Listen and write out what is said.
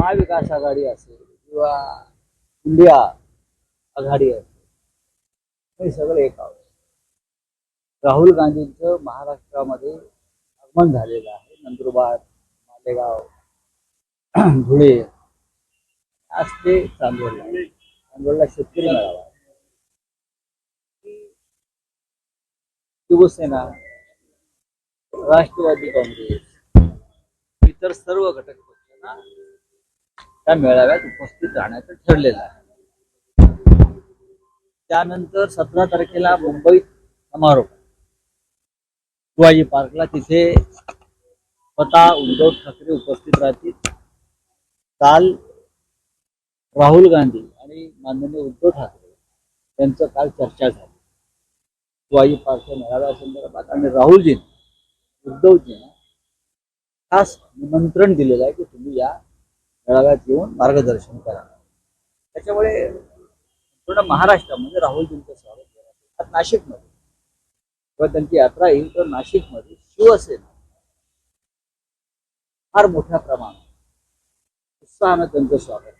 महाविकास आघाडी असेल किंवा इंडिया आघाडी असेल हे सगळं एक आहोत राहुल गांधींचं महाराष्ट्रामध्ये आगमन झालेलं आहे. नंदुरबार मालेगाव धुळे आज ते चांदवडला आहे. चांदवडला शेतकरी मेळावा शिवसेना राष्ट्रवादी काँग्रेस इतर सर्व घटक पक्षांना त्या मेळाव्यात उपस्थित राहण्याचं ठरलेलं आहे. त्यानंतर सतरा तारखेला मुंबईत समारोप. शिवाजी पार्कला तिथे स्वतः उद्धव ठाकरे उपस्थित राहतील. काल राहुल गांधी आणि माननीय उद्धव ठाकरे यांचं काल चर्चा झाली. शिवाजी पार्कच्या मेळाव्यासंदर्भात आणि राहुलजी उद्धवजींना खास निमंत्रण दिलेलं आहे की तुम्ही या मेळाव्यात येऊन मार्गदर्शन करा. त्याच्यामुळे पूर्ण महाराष्ट्रामध्ये म्हणजे राहुलजींचं स्वागत केलं आज नाशिकमध्ये. किंवा त्यांची यात्रा येईल तर नाशिकमध्ये शिवसेना फार मोठ्या प्रमाणात उत्साहानं त्यांचं स्वागत